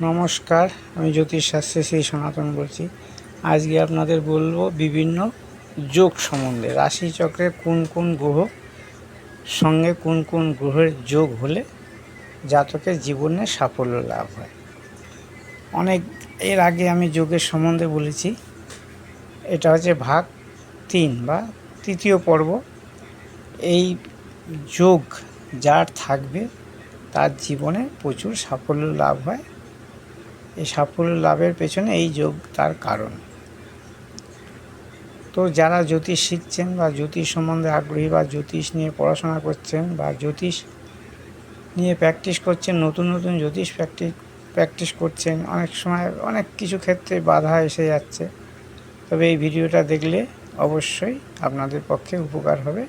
নমস্কার, আমি জ্যোতিষশাস্ত্রে শ্রী সনাতন বলছি। আজকে আপনাদের বলব বিভিন্ন যোগ সম্বন্ধে। রাশিচক্রে কোন কোন গ্রহ, সঙ্গে কোন কোন গ্রহের যোগ হলে জাতকের জীবনে সাফল্য লাভ হয়। অনেক, এর আগে আমি যোগের সম্বন্ধে বলেছি। এটা হচ্ছে ভাগ তিন বা তৃতীয় পর্ব। এই যোগ যার থাকবে, তার জীবনে প্রচুর সাফল্য লাভ হয়। এই সাফল্য লাভের পেছনে এই যোগ তার কারণ। তো যারা জ্যোতিষ শিখছেন বা জ্যোতিষ সম্বন্ধে আগ্রহী বা জ্যোতিষ নিয়ে পড়াশোনা করছেন বা জ্যোতিষ নিয়ে প্র্যাকটিস করছেন, নতুন নতুন জ্যোতিষ প্র্যাকটিস প্র্যাকটিস করছেন, অনেক সময় অনেক কিছু ক্ষেত্রে বাধা এসে যাচ্ছে। তবে এই ভিডিওটা দেখলে অবশ্যই আপনাদের পক্ষে উপকার হবে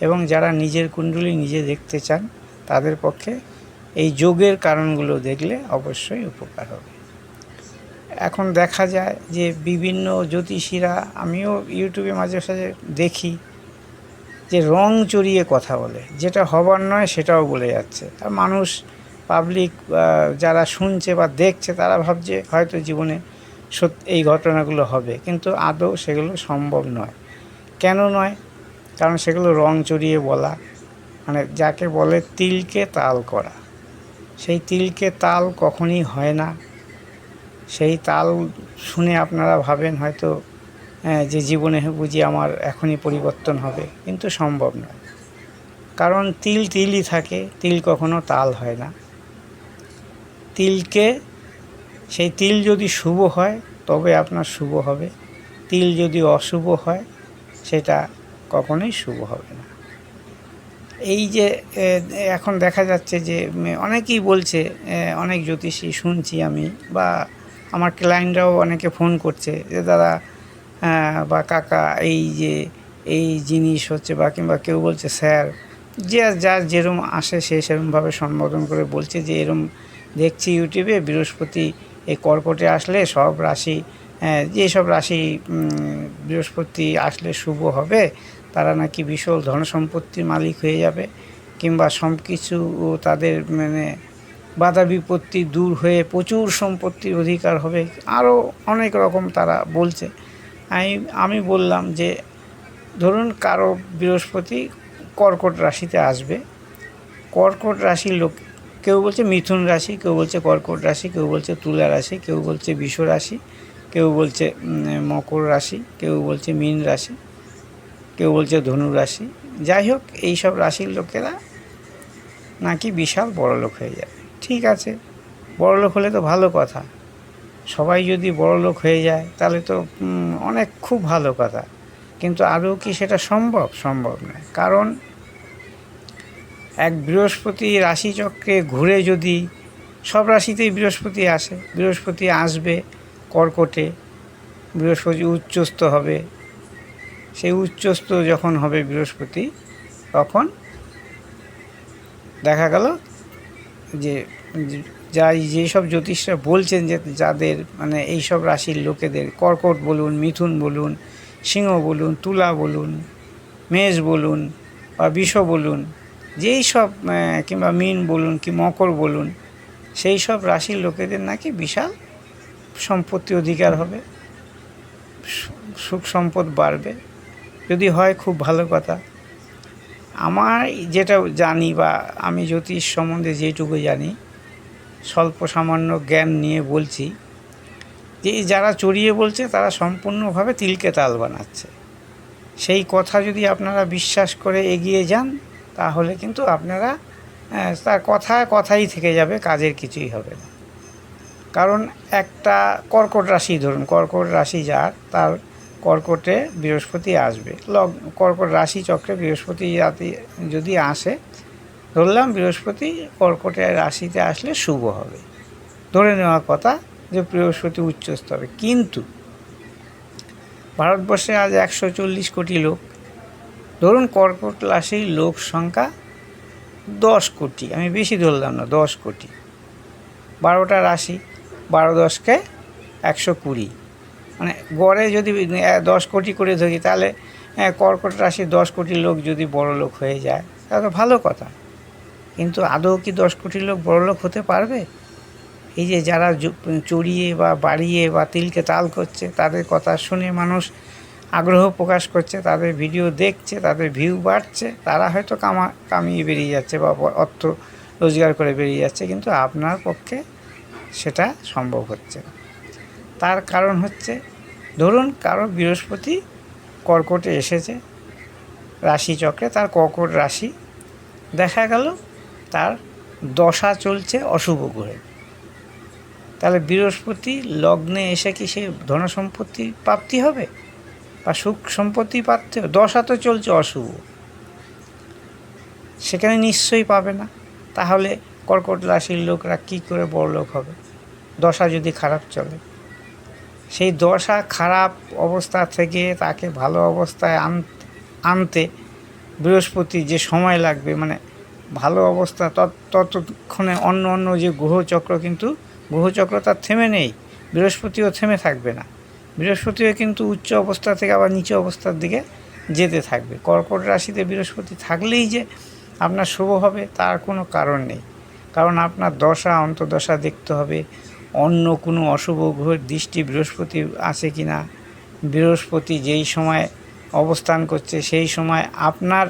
এবং যারা নিজের কুণ্ডলী নিজে দেখতে চান, তাদের পক্ষে এই যোগের কারণগুলো দেখলে অবশ্যই উপকার হবে। এখন দেখা যায় যে বিভিন্ন জ্যোতিষীরা, আমিও ইউটিউবে মাঝে সাঝে দেখি যে রং চড়িয়ে কথা বলে। যেটা হবার নয় সেটাও বলে যাচ্ছে। আর মানুষ পাবলিক যারা শুনছে বা দেখছে, তারা ভাবছে হয়তো জীবনে সত্যি এই ঘটনাগুলো হবে। কিন্তু আদৌ সেগুলো সম্ভব নয়। কেন নয়? কারণ সেগুলো রং চড়িয়ে বলা মানে যাকে বলে তিলকে তাল করা। সেই তিলকে তাল কখনই হয় না। সেই তাল শুনে আপনারা ভাবেন হয়তো হ্যাঁ, যে জীবনে বুঝি আমার এখনই পরিবর্তন হবে কিন্তু সম্ভব নয়। কারণ তিল তিলই থাকে তিল কখনো তাল হয় না। তিলকে সেই তিল যদি শুভ হয় তবে আপনার শুভ হবে। তিল যদি অশুভ হয় সেটা কখনোই শুভ হবে না। এই যে এখন দেখা যাচ্ছে যে অনেকেই বলছে অনেক জ্যোতিষী শুনছি আমি বা আমার ক্লায়েন্টরাও অনেকে ফোন করছে যে, দাদা বা কাকা, এই যে, এই জিনিস হচ্ছে বা কিংবা কেউ বলছে, স্যার, যে যার যেরম আসে সে সেরমভাবে সম্বোধন করে বলছে যে, এরম দেখছি ইউটিউবে বৃহস্পতি এই কর্কটে আসলে সব রাশি যেসব রাশি বৃহস্পতি আসলে শুভ হবে, তারা নাকি বিশাল ধন সম্পত্তির মালিক হয়ে যাবে কিংবা সব কিছু তাদের মানে বাধা বিপত্তি দূর হয়ে প্রচুর সম্পত্তির অধিকার হবে। আরও অনেক রকম তারা বলছে। আমি আমি বললাম যে, ধরুন কারও বৃহস্পতি কর্কট রাশিতে আসবে। কর্কট রাশির লোক, কেউ বলছে মিথুন রাশি, কেউ বলছে কর্কট রাশি, কেউ বলছে তুলা রাশি, কেউ বলছে বিষ রাশি, কেউ বলছে মকর রাশি, কেউ বলছে মীন রাশি, কেউ বলছে ধনু রাশি। যাই হোক, এইসব রাশির লোকেরা নাকি বিশাল বড় লোক হয়ে যাবে। ঠিক আছে বড় লোক হলে তো ভালো কথা। সবাই যদি বড় লোক হয়ে যায়, তাহলে তো অনেক খুব ভালো কথা। কিন্তু আদৌ কি সেটা সম্ভব? সম্ভব নয়। কারণ এক বৃহস্পতি রাশিচক্রে ঘুরে যদি, সব রাশিতেই বৃহস্পতি আসে। বৃহস্পতি আসবে কর্কটে, বৃহস্পতি উচ্চস্ত হবে। সেই উচ্চস্ত যখন হবে বৃহস্পতি, তখন দেখা গেল যে যাই যেসব জ্যোতিষরা বলছেন যে যাদের মানে এই সব রাশির লোকেদের, কর্কট বলুন, মিথুন বলুন, সিংহ বলুন, তুলা বলুন, মেষ বলুন বা বিষ বলুন, যেই সব কিংবা মিন বলুন কি মকর বলুন, সেই সব রাশির লোকেদের নাকি বিশাল সম্পত্তি অধিকার হবে সুখ সম্পদ বাড়বে। যদি হয় খুব ভালো কথা। আমার যেটা জানি বা আমি জ্যোতিষ সম্বন্ধে যেটুকু জানি, স্বল্প সামান্য জ্ঞান নিয়ে বলছি, যে যারা চড়িয়ে বলছে তারা সম্পূর্ণভাবে তিলকে তাল বানাচ্ছে। সেই কথা যদি আপনারা বিশ্বাস করে এগিয়ে যান, তাহলে কিন্তু আপনারা তার কথা কথাই থেকে যাবে, কাজের কিছুই হবে না। কারণ একটা কর্কট রাশি, ধরুন কর্কট রাশি যার, তার কর্কটে বৃহস্পতি আসবে। লগ, কর্কট রাশি চক্রে বৃহস্পতি জাতি যদি আসে, ধরলাম বৃহস্পতি কর্কটে রাশিতে আসলে শুভ হবে। ধরে নেওয়ার কথা যে বৃহস্পতি উচ্চস্থ হবে কিন্তু ভারতবর্ষে আজ একশো চল্লিশ কোটি লোক। ধরুন কর্কট রাশির লোক সংখ্যা দশ কোটি। আমি বেশি ধরলাম না, দশ কোটি। বারোটা রাশি, বারো দশকে একশো কুড়ি। মানে গড়ে যদি দশ কোটি করে ধরি, তাহলে কর্কট রাশির দশ কোটি লোক যদি বড় লোক হয়ে যায়, তাহলে ভালো কথা। কিন্তু আদৌ কি দশ কোটি লোক বড় লোক হতে পারবে? এই যে যারা চড়িয়ে বা বাড়িয়ে বা তিলকে তাল করছে, তাদের কথা শুনে মানুষ আগ্রহ প্রকাশ করছে, তাদের ভিডিও দেখছে, তাদের ভিউ বাড়ছে, তারা হয়তো কামা, কামিয়ে বেরিয়ে যাচ্ছে বা, অর্থ রোজগার করে বেরিয়ে যাচ্ছে, কিন্তু আপনার পক্ষে সেটা সম্ভব হচ্ছে না। তার কারণ হচ্ছে, ধরুন কারও বৃহস্পতি কর্কটে এসেছে, রাশিচক্রে তার কর্কট রাশি, দেখা গেল তার দশা চলছে অশুভ গ্রহে। তাহলে বৃহস্পতি লগ্নে এসে কি সে ধনসম্পত্তি প্রাপ্তি হবে? বা সুখ সম্পত্তি হবে? দশা তো চলছে অশুভ। সেখানে নিশ্চয়ই পাবে না। তাহলে কর্কট রাশির লোকরা কী করে বড় লোক হবে? দশা যদি খারাপ চলে সেই দশা খারাপ অবস্থা থেকে তাকে ভালো অবস্থায় আন- আনতে বৃহস্পতি যে সময় লাগবে মানে ভালো অবস্থা তত- ততক্ষণে অন্য অন্য যে গ্রহচক্র কিন্তু, গ্রহচক্র তার থেমে নেই, বৃহস্পতিও থেমে থাকবে না। বৃহস্পতিও কিন্তু উচ্চ অবস্থা থেকে আবার নিচু অবস্থার দিকে যেতে থাকবে। কর্কট রাশিতে বৃহস্পতি থাকলেই যে আপনার শুভ হবে তার কোনো কারণ নেই। কারণ আপনার দশা অন্তদশা দেখতে হবে অন্য কোনো অশুভ গ্রহের দৃষ্টি বৃহস্পতি আছে কি না? বৃহস্পতি যেই সময় অবস্থান করছে, সেই সময় আপনার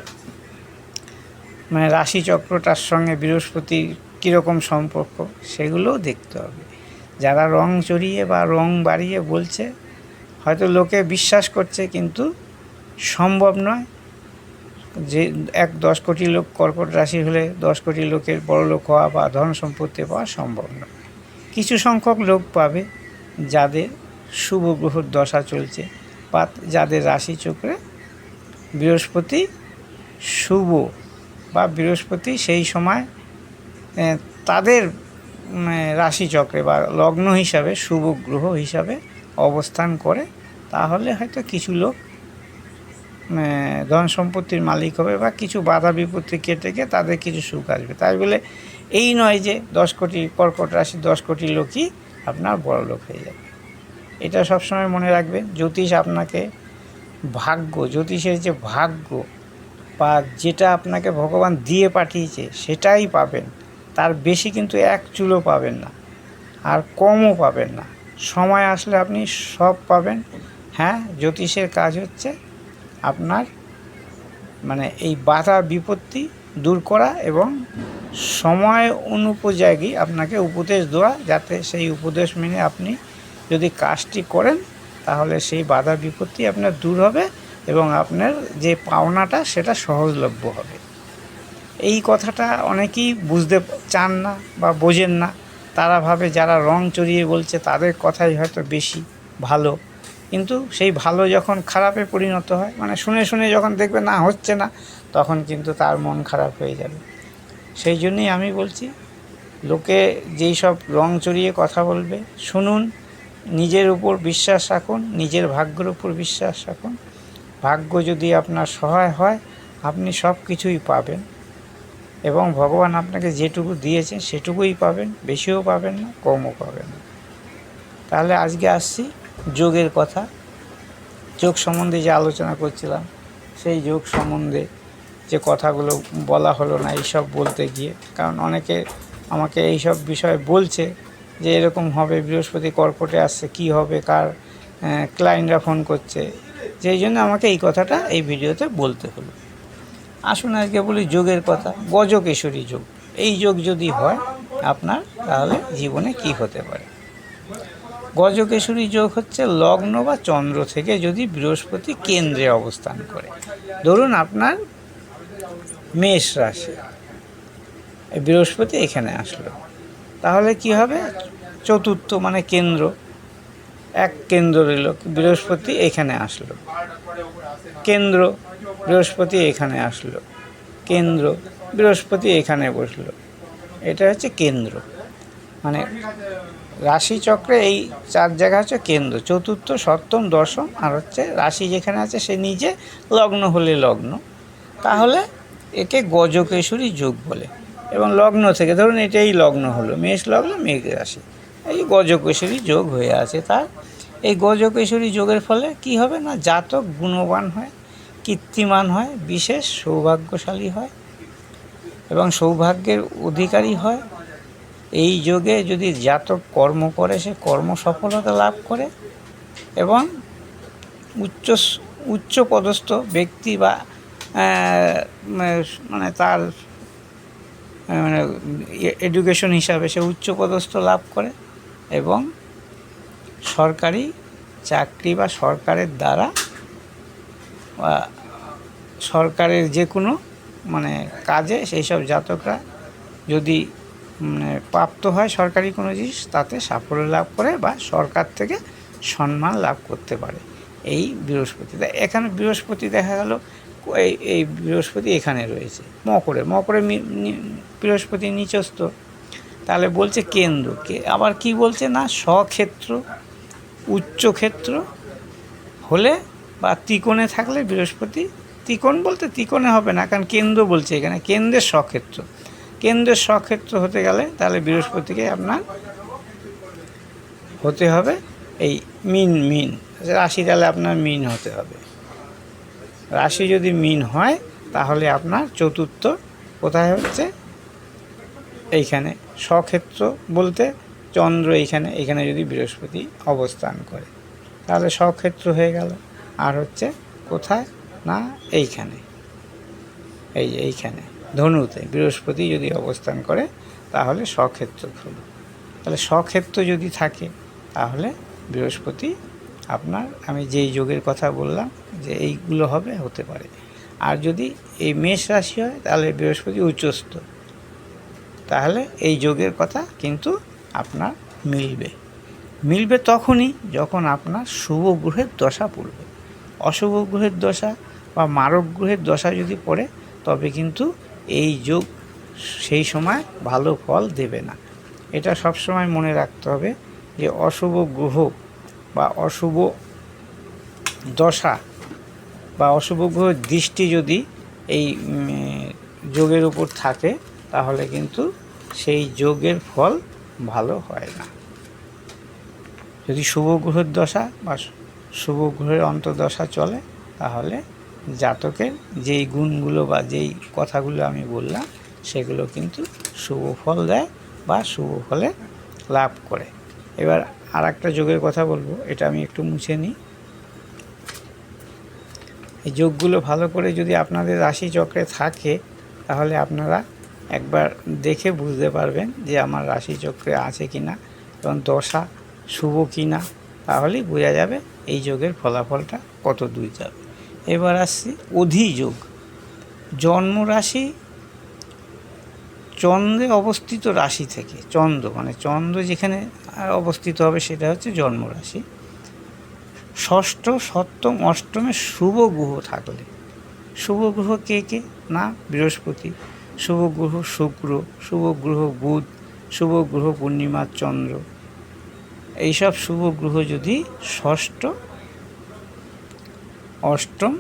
মানে রাশিচক্রটার সঙ্গে বৃহস্পতির কীরকম সম্পর্ক সেগুলোও দেখতে হবে। যারা রং চড়িয়ে বা রং বাড়িয়ে বলছে, হয়তো লোকে বিশ্বাস করছে, কিন্তু সম্ভব নয়। যে এক দশ কোটি লোক কর্কট রাশি হলে দশ কোটি লোকের বড় লোক হওয়া বা ধন সম্পত্তি পাওয়া সম্ভব নয়। কিছু সংখ্যক লোক পাবে যাদের শুভ গ্রহর দশা চলছে বা যাদের রাশি চক্রে বৃহস্পতি শুভ বা বৃহস্পতি সেই সময় তাদের রাশিচক্রে বা লগ্ন হিসাবে শুভ গ্রহ হিসাবে অবস্থান করে, তাহলে হয়তো কিছু লোক ধন সম্পত্তির মালিক হবে বা কিছু বাধা বিপত্তি কেটে গিয়ে তাদের কিছু সুখ আসবে। তাই বলে এই নয় যে দশ কোটি কর্কট রাশি দশ কোটি লোকই আপনার বড় লোক হয়ে যাবে। এটা সবসময় মনে রাখবেন, জ্যোতিষ আপনাকে ভাগ্য, জ্যোতিষের যে ভাগ্য বা যেটা আপনাকে ভগবান দিয়ে পাঠিয়েছে সেটাই পাবেন। তার বেশি কিন্তু এক চুলো পাবেন না, আর কমও পাবেন না। সময় আসলে আপনি সব পাবেন। হ্যাঁ জ্যোতিষের কাজ হচ্ছে আপনার মানে এই বাধা বিপত্তি দূর করা এবং সময় অনুপযোগী আপনাকে উপদেশ দেওয়া, যাতে সেই উপদেশ মেনে আপনি যদি কাজটি করেন, তাহলে সেই বাধা বিপত্তি আপনার দূর হবে এবং আপনার যে পাওনাটা, সেটা সহজলভ্য হবে। এই কথাটা অনেকেই বুঝতে চান না বা বোঝেন না। তারা ভাবে যারা রং চড়িয়ে বলছে, তাদের কথাই হয়তো বেশি ভালো। কিন্তু সেই ভালো যখন খারাপে পরিণত হয় মানে শুনে শুনে যখন দেখবে না, হচ্ছে না, তখন কিন্তু তার মন খারাপ হয়ে যাবে। সেই জন্যই আমি বলছি, লোকে যেই সব রং চড়িয়ে কথা বলবে, শুনুন, নিজের উপর বিশ্বাস রাখুন, নিজের ভাগ্যের উপর বিশ্বাস রাখুন। ভাগ্য যদি আপনার সহায় হয়, আপনি সব কিছুই পাবেন এবং ভগবান আপনাকে যেটুকু দিয়েছেন, সেটুকুই পাবেন, বেশিও পাবেন না, কমও পাবেন না। তাহলে আজকে আসছি যোগের কথা। যোগ সম্বন্ধে যে আলোচনা করছিলাম, সেই যোগ সম্বন্ধে যে কথাগুলো বলা হলো না, এইসব বলতে গিয়ে। কারণ অনেকে আমাকে এইসব বিষয় বলছে যে, এরকম হবে, বৃহস্পতি কর্কটে আসছে, কি হবে, কার ক্লায়েন্টরা ফোন করছে। সেই জন্য আমাকে এই কথাটা এই ভিডিওতে বলতে হলো। আসুন আজকে বলি যোগের কথা, গজকেশরী যোগ। এই যোগ যদি হয়, আপনার তাহলে জীবনে কি হতে পারে? গজকেশরী যোগ হচ্ছে লগ্ন বা চন্দ্র থেকে যদি বৃহস্পতি কেন্দ্রে অবস্থান করে। ধরুন আপনার মেষ রাশি। বৃহস্পতি এখানে আসলো। তাহলে কি হবে? চতুর্থ মানে কেন্দ্র। এক কেন্দ্র রইল। বৃহস্পতি এখানে আসলো। কেন্দ্র, বৃহস্পতি এখানে আসলো। কেন্দ্র, বৃহস্পতি এখানে বসল। এটা হচ্ছে কেন্দ্র। মানে রাশিচক্রে এই চার জায়গা হচ্ছে কেন্দ্র। চতুর্থ, সপ্তম, দশম, আর হচ্ছে রাশি যেখানে আছে সে নিজে লগ্ন হলে লগ্ন। তাহলে একে গজকেশরী যোগ বলে। এবং লগ্ন থেকে ধরুন এটাই লগ্ন হলো, মেষ লগ্ন মেঘ রাশি। এই গজকেশরী যোগ হয়ে আছে তার। এই গজকেশরী যোগের ফলে কি হবে না, জাতক গুণবান হয়, কীর্তিমান হয়, বিশেষ সৌভাগ্যশালী হয় এবং সৌভাগ্যের অধিকারী হয়। এই যোগে যদি জাতক কর্ম করে, সে কর্ম সফলতা লাভ করে এবং উচ্চ উচ্চ পদস্থ ব্যক্তি বা মানে তার মানে এডুকেশন হিসাবে সে উচ্চপদস্থ লাভ করে এবং সরকারি চাকরি বা সরকারের দ্বারা বা সরকারের যে কোনো মানে কাজে সেই সব জাতকরা যদি মানে প্রাপ্ত হয় সরকারি কোনো জিনিস, তাতে সাফল্য লাভ করে বা সরকার থেকে সম্মান লাভ করতে পারে। এই বৃহস্পতি এখানে বৃহস্পতি দেখা গেল এই এই বৃহস্পতি এখানে রয়েছে, মকরে মকরে বৃহস্পতি নিচস্থ। তাহলে বলছে কেন্দ্র, কে, আবার কি বলছে না, স্বক্ষেত্র, উচ্চক্ষেত্র হলে বা ত্রিকোণে থাকলে বৃহস্পতি, ত্রিকোণ বলতে ত্রিকোণে হবে না, কারণ কেন্দ্র বলছে এখানে, কেন্দ্রের স্বক্ষেত্র। কেন্দ্রের স্বক্ষেত্র হতে গেলে তাহলে বৃহস্পতিকে আপনার হতে হবে এই মিন মিন, রাশি তাহলে আপনার মিন হতে হবে। রাশি যদি মিন হয়, তাহলে আপনার চতুর্থ কোথায় হচ্ছে? এইখানে স্বক্ষেত্র বলতে চন্দ্র এইখানে এখানে যদি বৃহস্পতি অবস্থান করে, তাহলে স্বক্ষেত্র হয়ে গেল। আর হচ্ছে কোথায়? না, এইখানে। এই এইখানে। ধনুতে বৃহস্পতি যদি অবস্থান করে, তাহলে স্বক্ষেত্র হলো তাহলে স্বক্ষেত্র যদি থাকে, তাহলে বৃহস্পতি আপনার, আমি যেই যোগের কথা বললাম যে এইগুলো হবে, হতে পারে। আর যদি এই মেষ রাশি হয়, তাহলে বৃহস্পতি উচ্চস্থ। তাহলে এই যোগের কথা কিন্তু আপনার মিলবে। মিলবে তখনই যখন আপনার শুভ গ্রহের দশা পড়বে। অশুভ গ্রহের দশা বা মারক গ্রহের দশা যদি পড়ে, তবে কিন্তু এই যোগ সেই সময় ভালো ফল দেবে না। এটা সবসময় মনে রাখতে হবে যে অশুভ গ্রহ বা অশুভ দশা বা অশুভ গ্রহের দৃষ্টি যদি এই যোগের উপর থাকে, তাহলে কিন্তু সেই যোগের ফল ভালো হয় না। যদি শুভ গ্রহের দশা বা শুভ গ্রহের অন্তর্দশা চলে, তাহলে জাতকের যেই গুণগুলো বা যেই কথাগুলো আমি বললাম, সেগুলো কিন্তু শুভ ফল দেয় বা শুভ ফলে লাভ করে। এবার আর একটা যোগের কথা বলব, এটা আমি একটু মুছে নিই। এই যোগগুলো ভালো করে যদি আপনাদের রাশি চক্রে থাকে, তাহলে আপনারা একবার দেখে বুঝতে পারবেন যে আমার রাশি চক্রে আছে কি না এবং দশা শুভ কি না তাহলেই বোঝা যাবে এই যোগের ফলাফলটা কত দূর যাবে। এবার আসছি অধিযোগ। জন্ম রাশি চন্দ্রে অবস্থিত রাশি থেকে, চন্দ্র মানে চন্দ্র যেখানে অবস্থিত হবে সেটা হচ্ছে জন্ম রাশি ষষ্ঠ, সপ্তম, অষ্টমে শুভ গ্রহ থাকলে, শুভ গ্রহ কে কে? না, বৃহস্পতি। শুভ গ্রহ শুক্র, শুভ গ্রহ বুধ, শুভ গ্রহ পূর্ণিমার চন্দ্র। এইসব শুভ গ্রহ যদি ষষ্ঠ, অষ্টম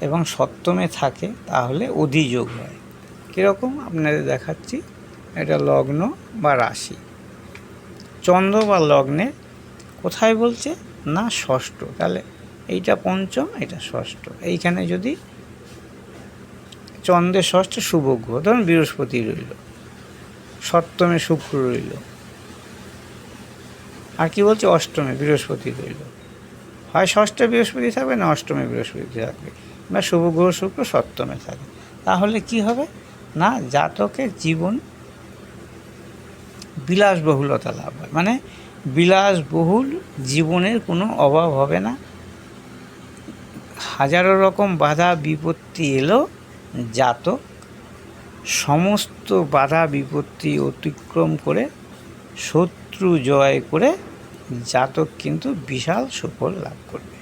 এবং সপ্তমে থাকে, তাহলে অধিযোগ হয়। কীরকম? আপনাদের দেখাচ্ছি। এটা লগ্ন বা রাশি। চন্দ্র বা লগ্নে কোথায় বলছে? না, ষষ্ঠ। তাহলে এইটা পঞ্চম, এটা ষষ্ঠ। এইখানে যদি চন্দ্রের ষষ্ঠ শুভ গ্রহ, ধরুন বৃহস্পতি রইল, সপ্তমে শুক্র রইল, আর কি বলছে? অষ্টমে বৃহস্পতি রইল। হয় ষষ্ঠে বৃহস্পতি থাকবে না অষ্টমে বৃহস্পতি থাকবে? বা শুভ গ্রহ শুক্র সপ্তমে থাকবে তাহলে কি হবে? না জাতকের জীবন বিলাসবহুলতা লাভ হয়। মানে বিলাসবহুল জীবনের কোনো অভাব হবে না। হাজারো রকম বাধা বিপত্তি এলো, জাতক সমস্ত বাধা বিপত্তি অতিক্রম করে, শত্রু জয় করে, জাতক কিন্তু বিশাল সুফল লাভ করবে।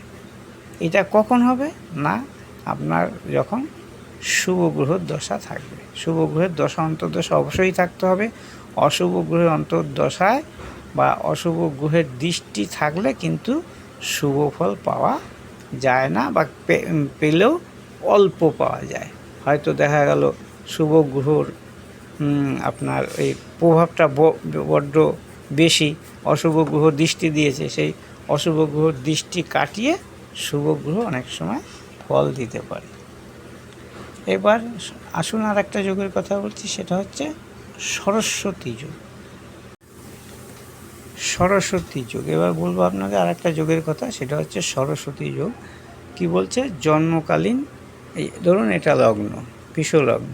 এটা কখন হবে? না, আপনার যখন শুভ গ্রহের দশা থাকবে। শুভ গ্রহের দশা অন্তর্দশা অবশ্যই থাকতে হবে। অশুভ গ্রহের অন্তর্দশায় বা অশুভ গ্রহের দৃষ্টি থাকলে কিন্তু শুভ ফল পাওয়া যায় না বা পেলেও অল্প পাওয়া যায়। হয়তো দেখা গেল শুভ গ্রহর আপনার এই প্রভাবটা বড্ড বেশি, অশুভ গ্রহ দৃষ্টি দিয়েছে, সেই অশুভ গ্রহর দৃষ্টি কাটিয়ে শুভ গ্রহ অনেক সময় ফল দিতে পারে। এবার আসুন আর একটা যোগের কথা বলছি, সেটা হচ্ছে সরস্বতী যোগ। সরস্বতী যোগ, এবার বলব আপনাকে আর একটা যোগের কথা, সেটা হচ্ছে সরস্বতী যোগ। কি বলছে? জন্মকালীন, এই ধরুন এটা লগ্ন লগ্ন।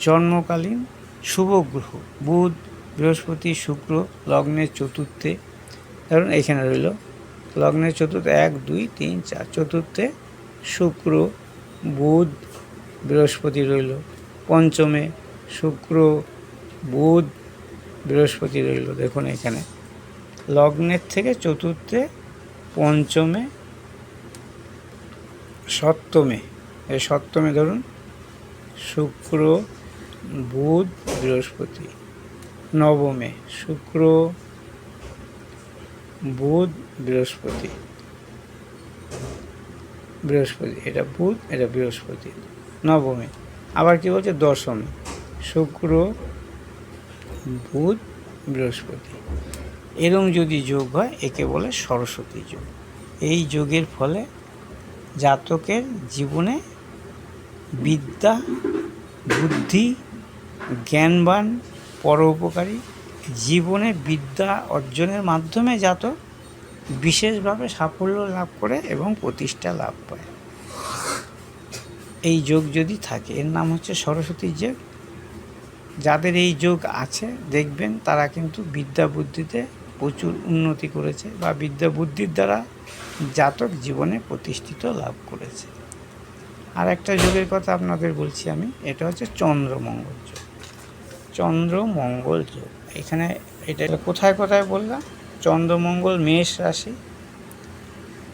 জন্মকালীন শুভ গ্রহ, বুধ, বৃহস্পতি, শুক্র, লগ্নের চতুর্থে, ধরুন এখানে রইল, লগ্নের চতুর্থে এক, দুই, তিন, চার, চতুর্থে শুক্র, বুধ বৃহস্পতি রইল। পঞ্চমে শুক্র, বুধ, বৃহস্পতি রইল। দেখুন এখানে। লগ্নের থেকে চতুর্থে পঞ্চমে, সপ্তমে। এই সপ্তমে ধরুন, শুক্র, বুধ, বৃহস্পতি। নবমে শুক্র, বুধ, বৃহস্পতি। বৃহস্পতি, এটা বুধ, এটা বৃহস্পতি। নবমে। আবার কি বলছে? দশমে। শুক্র, বুধ, বৃহস্পতি। এরম যদি যোগ হয়, একে বলে সরস্বতী যোগ। এই যোগের ফলে জাতকের জীবনে বিদ্যা, বুদ্ধি, জ্ঞানবান, পরোপকারী, জীবনে বিদ্যা অর্জনের মাধ্যমে জাতক বিশেষভাবে সাফল্য লাভ করে এবং প্রতিষ্ঠা লাভ পায় এই যোগ যদি থাকে, এর নাম হচ্ছে সরস্বতীর যোগ। যাদের এই যোগ আছে, দেখবেন তারা কিন্তু বিদ্যা বুদ্ধিতে প্রচুর উন্নতি করেছে বা বিদ্যা বুদ্ধির দ্বারা জাতক জীবনে প্রতিষ্ঠিত লাভ করেছে। আর একটা যোগের কথা আপনাদের বলছি আমি, এটা হচ্ছে চন্দ্রমঙ্গল যোগ। চন্দ্রমঙ্গল যোগ। এখানে এটা কোথায় কোথায় বললাম? চন্দ্রমঙ্গল মেষ রাশি,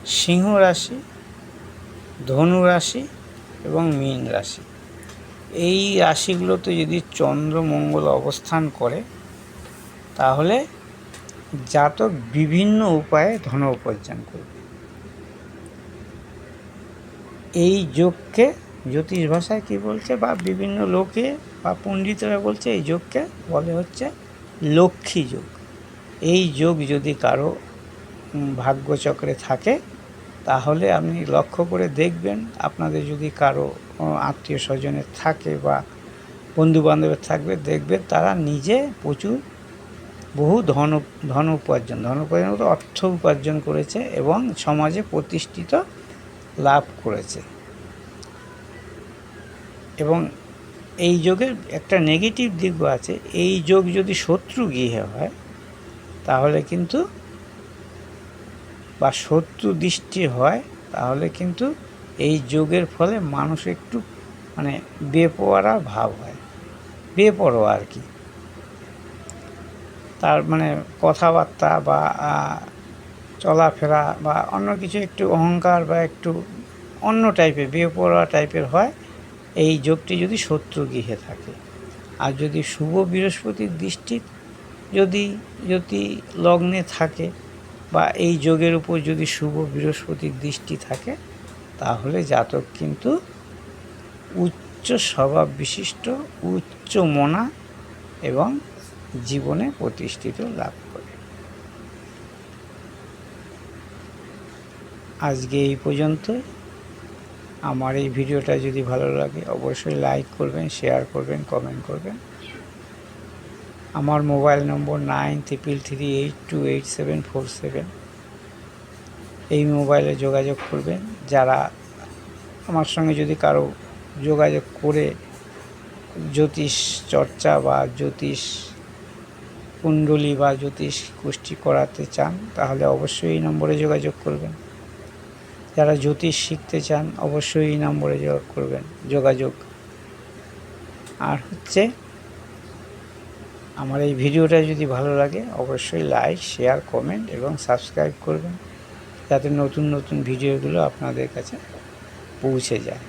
সিংহ রাশি, ধনু রাশি এবং মীন রাশি। এই রাশিগুলোতে যদি চন্দ্রমঙ্গল অবস্থান করে, তাহলে জাতক বিভিন্ন উপায়ে ধন উপার্জন করবে। এই যোগকে জ্যোতিষ ভাষায় কি বলছে বা বিভিন্ন লোকে বা পণ্ডিতরা বলছে, এই যোগকে বলে হচ্ছে লক্ষ্মী যোগ। এই যোগ যদি কারও ভাগ্যচক্রে থাকে তাহলে আপনি লক্ষ্য করে দেখবেন আপনাদের যদি কারও আত্মীয় স্বজনের থাকে বা বন্ধু বান্ধবের থাকবে দেখবেন তারা নিজে প্রচুর বহু ধন ধন উপার্জন ধন উপার্জন বলতে অর্থ উপার্জন করেছে এবং সমাজে প্রতিষ্ঠিত লাভ করেছে। এবং এই যোগের একটা নেগেটিভ দিকও আছে, এই যোগ যদি শত্রু গৃহে হয়, তাহলে কিন্তু বা শত্রু দৃষ্টি হয়, তাহলে কিন্তু এই যোগের ফলে মানুষ একটু মানে বেপরোয়া ভাব হয়। বেপরোয়া আর কি। তার মানে কথাবার্তা বা চলাফেরা বা অন্য কিছু একটু অহংকার বা একটু অন্য টাইপের, বেপরোয়া টাইপের হয়, এই যোগটি যদি শত্রু গৃহে থাকে। আর যদি শুভ বৃহস্পতির দৃষ্টি যদি যদি লগ্নে থাকে বা এই যোগের উপর যদি শুভ বৃহস্পতির দৃষ্টি থাকে, তাহলে জাতক কিন্তু উচ্চ স্বভাব বিশিষ্ট, উচ্চ মনা এবং জীবনে প্রতিষ্ঠিত লাভ করে। আজকে এই পর্যন্তই। আমার এই ভিডিওটা যদি ভালো লাগে, অবশ্যই লাইক করবেন শেয়ার করবেন কমেন্ট করবেন। আমার mobile number nine triple three eight two eight seven four seven এই মোবাইলে যোগাযোগ করবেন। যারা আমার সঙ্গে যদি কারও যোগাযোগ করে জ্যোতিষ চর্চা বা জ্যোতিষ কুণ্ডলী বা জ্যোতিষ কুষ্টি করাতে চান, তাহলে অবশ্যই এই নম্বরে যোগাযোগ করবেন। যারা জ্যোতিষ শিখতে চান, অবশ্যই এই নম্বরে যোগাযোগ করবেন। যোগাযোগ। আর হচ্ছে আমার এই ভিডিওটা যদি ভালো লাগে, অবশ্যই লাইক শেয়ার কমেন্ট এবং সাবস্ক্রাইব করবেন, যাতে নতুন নতুন ভিডিওগুলো আপনাদের কাছে পৌঁছে যায়।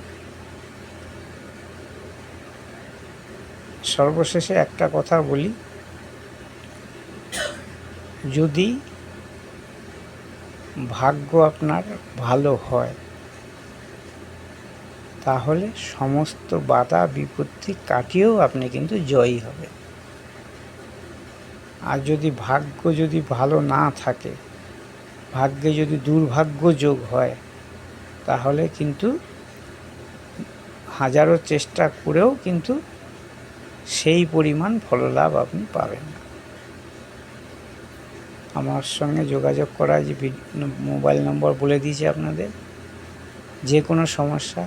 সর্বশেষে একটা কথা বলি। যদি ভাগ্য আপনার ভালো হয়, তাহলে সমস্ত বাধা বিপত্তি কাটিয়েও আপনি কিন্তু জয়ী হবেন। আর যদি ভাগ্য যদি ভালো না থাকে, ভাগ্যে যদি দুর্ভাগ্য যোগ হয়, তাহলে কিন্তু হাজারো চেষ্টা করেও কিন্তু সেই পরিমাণ ফললাভ আপনি পাবেন না। আমার সঙ্গে যোগাযোগ করা যে মোবাইল নম্বর বলে দিয়েছি আপনাদের, যে কোনো সমস্যা,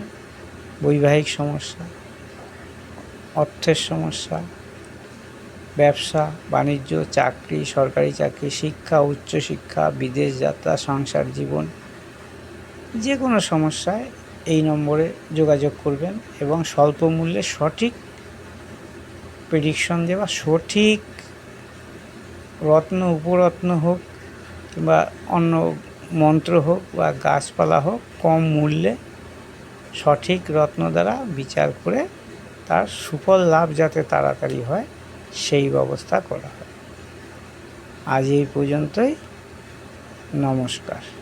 বৈবাহিক সমস্যা, অর্থের সমস্যা ব্যবসা, বাণিজ্য, চাকরি, সরকারি চাকরি, শিক্ষা উচ্চশিক্ষা বিদেশ যাত্রা, সংসার, জীবন যে কোনো সমস্যায় এই নম্বরে যোগাযোগ করবেন এবং স্বল্প মূল্যে সঠিক প্রেডিকশন দেওয়া, সঠিক রত্ন, উপরত্ন হোক কিংবা অন্য মন্ত্র হোক বা গাছপালা হোক, কম মূল্যে সঠিক রত্ন দ্বারা বিচার করে তার সুফল লাভ যাতে তাড়াতাড়ি হয়। সেই ব্যবস্থা করা হয়। আজ এই পর্যন্তই। নমস্কার।